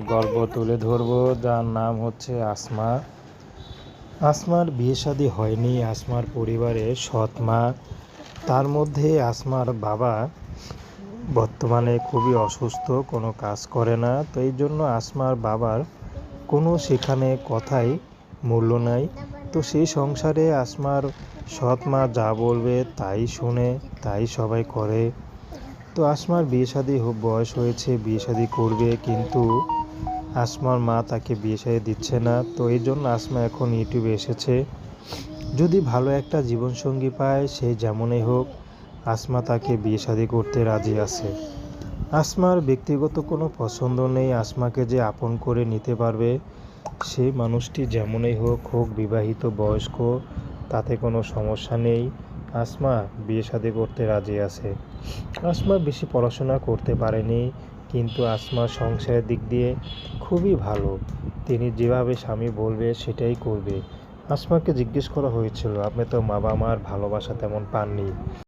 গল্প তুলে ধরবো, যার নাম হচ্ছে আসমা। আসমার বিয়ে শাদী হয়নি, আসমার পরিবারে সৎ মা। তার মধ্যে আসমার বাবা বর্তমানে খুবই অসুস্থ, কোনো কাজ করে না। তো এই জন্য আসমার বাবার কোনো সেখানে কথাই মূল্য নাই। তো সেই সংসারে আসমার সৎ মা যা বলবে তাই শুনে, তাই সবাই করে। তো আসমার বিয়ে শাদী বয়স হয়েছে, বিয়ে শাদী করবে, কিন্তু আসমার মা তাকে বিয়ে শাদী দিচ্ছে না, তো এই জন্য আসমা এখন ইউটিউবে এসেছে। যদি ভালো একটা জীবনসঙ্গী পায়, সে যেমনই হোক, আসমা তাকে বিয়ে শাদী করতে রাজি আছে। আসমার ব্যক্তিগত কোনো পছন্দ নেই, আসমাকে যে আপন করে নিতে পারবে সেই মানুষটি যেমনই হোক হোক বিবাহিত, বয়স্ক, তাতে কোনো সমস্যা নেই। আসমা বিয়ে শাদী করতে রাজি আছে। আসমা বেশি পড়াশোনা করতে পারেনি কিন্তু আসমা সংসারের দিক দিয়ে খুবই ভালো। তিনি যেভাবে স্বামী বলবে, সেটাই করবে। আসমাকে জিজ্ঞেস করা হয়েছিল, আপনি তো মা মার ভালোবাসা তেমন পাননি।